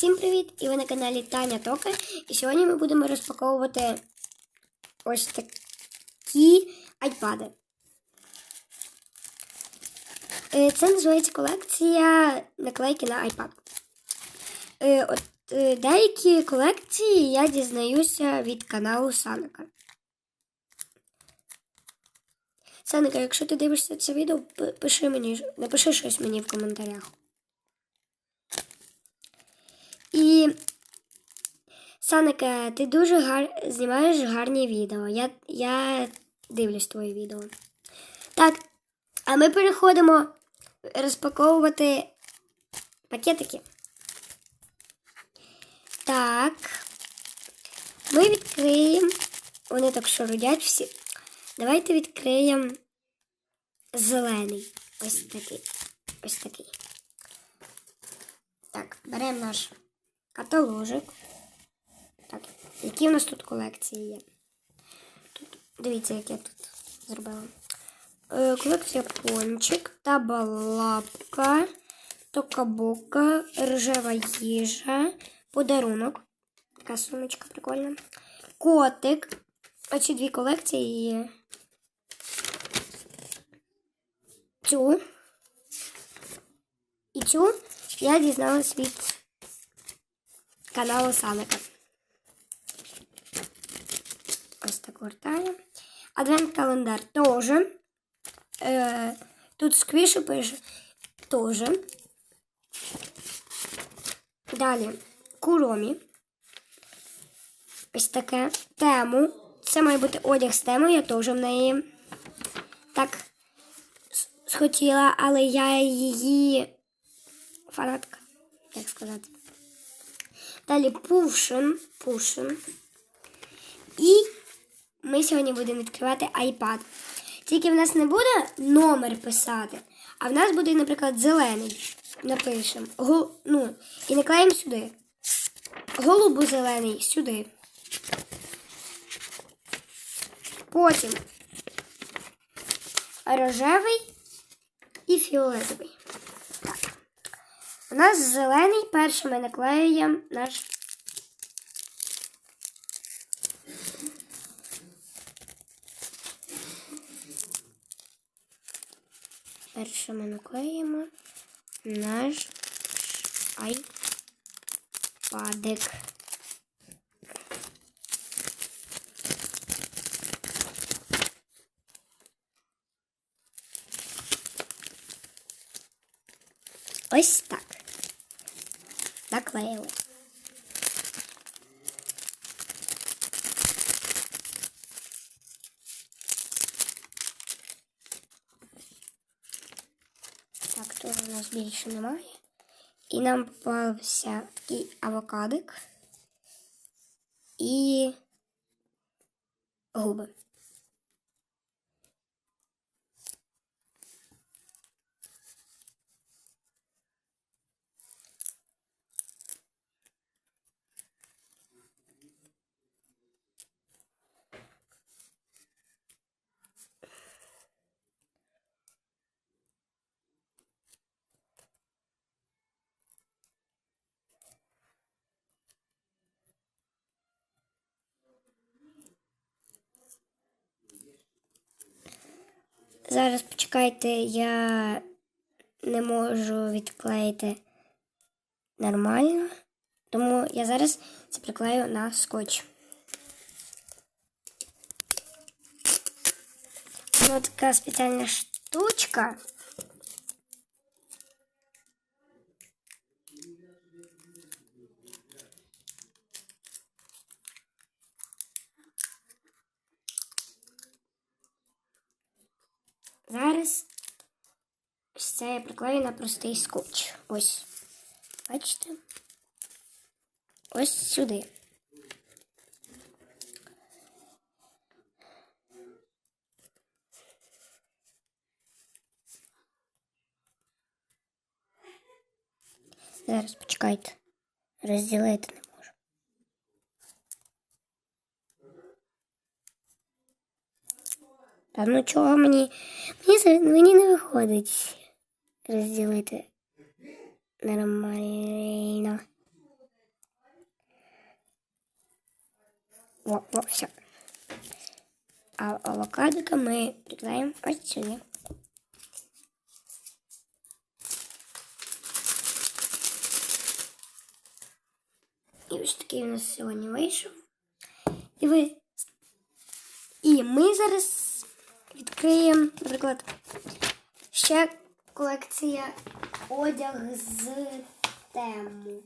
Всім привіт! І ви на каналі Таня Тока. І сьогодні ми будемо розпаковувати ось такі айпади. Е, Це називається колекція наклейки на iPad. Е, е, деякі колекції я дізнаюся від каналу Саника. Саника, якщо ти дивишся це відео, напиши щось мені в коментарях. І Саника, ти дуже гар... знімаєш гарні відео. Я, я дивлюсь твої відео. Так, а ми переходимо розпаковувати пакетики. Так. Ми відкриємо. Вони так шарудять всі. Давайте відкриємо зелений. Ось такий. Ось такий. Так, беремо наш каталожик. Так, які у нас тут колекції є? Тут, дивіться, як я тут зробила. Е, колекція пончик, табалапка, токабока, рожева їжа, подарунок. Така сумочка прикольна. Котик. Оці дві колекції є. Цю. І цю я дізналась від каналу Саника. Ось так вертаю. Адвент календар теж. Е, тут сквіші пише теж. Далі куромі. Ось таке тему. Це має бути одяг з темою, я теж в неї так схотіла, але я її фанатка, як сказати. Далі Пушин. Пушин. І ми сьогодні будемо відкривати iPad. Тільки в нас не буде номер писати, а в нас буде, наприклад, зелений. Напишемо. Ну, і наклеїмо сюди. Голубу зелений сюди. Потім рожевий і фіолетовий. У нас зелений, перший ми наклеюємо наш. Перше ми наклеїмо наш айпадик. Ось так. Наклеїли. Так, тут у нас більше немає. І нам попався і авокадик, і губи. Зараз почекайте, я не можу відклеїти нормально, тому я зараз це приклею на скотч. Ось така спеціальна штучка. Зараз ось це я приклею на простий скотч. Ось. Бачите? Ось сюди. Зараз почекайте. Розділити Та ну чого мені? Мені мені не виходить розділити нормально. Во, во, все. А авокадика ми підваємо ось сюди. І ось такий у нас сьогодні вийшов. І ви. І ми зараз. Відкриємо, наприклад, ще колекція одяг з тему.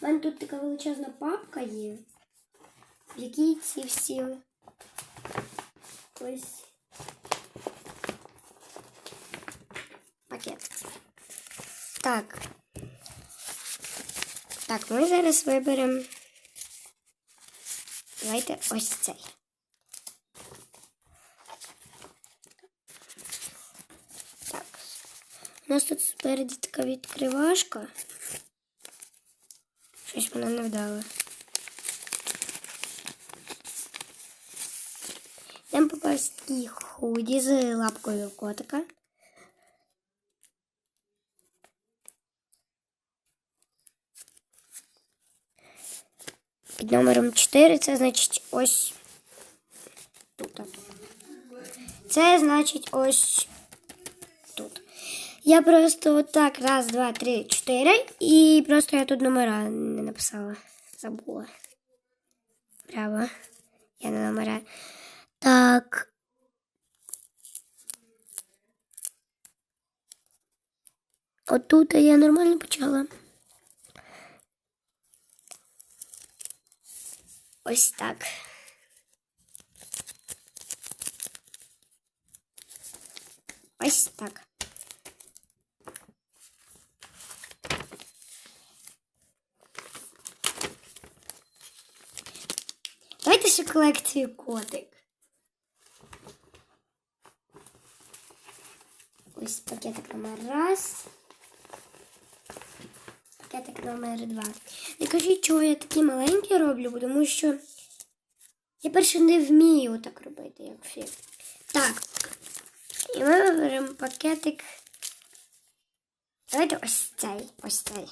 У мене тут така величезна папка є, в якій ці всі ось пакет. Так. Так, ми зараз виберемо. Давайте ось цей. У нас тут спереді така відкривашка. Щось вона не вдала. Нам попався такий худі з лапкою котика. Під номером 4 це значить ось тут. Це значить ось. Я просто отак раз, два, три, чотири. І просто я тут номера не написала. Забула. Право. Я на номера. Так. Отут я нормально почала. Ось так. Ось так. Давайте ще колекцію котик. Ось пакетик номер раз. Пакетик номер два. Не кажіть, чого я такі маленькі роблю, тому що я перше не вмію так робити, як всі. Так. І ми виберемо пакетик. Давайте ось цей. Ось цей.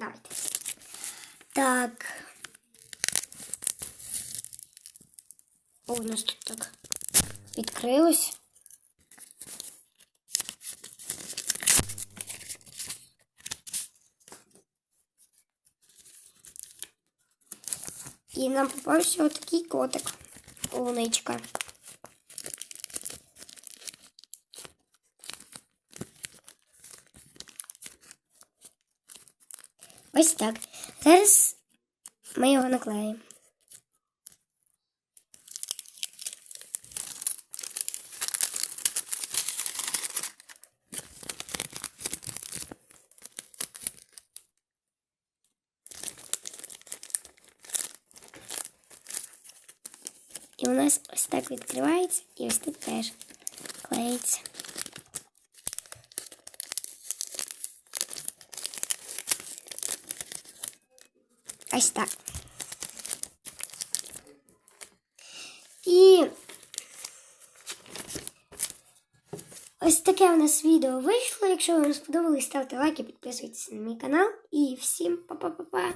Давайте. Так. О, у нас тут так відкрилось. І нам попався отакий котик. Луничка. Ось так. Зараз ми його наклеїмо. І у нас ось так відкривається, і ось тут теж клеїться. Ось так. І ось таке у нас відео вийшло. Якщо вам сподобалось, ставте лайки, підписуйтесь на мій канал. І всім па-па-па-па!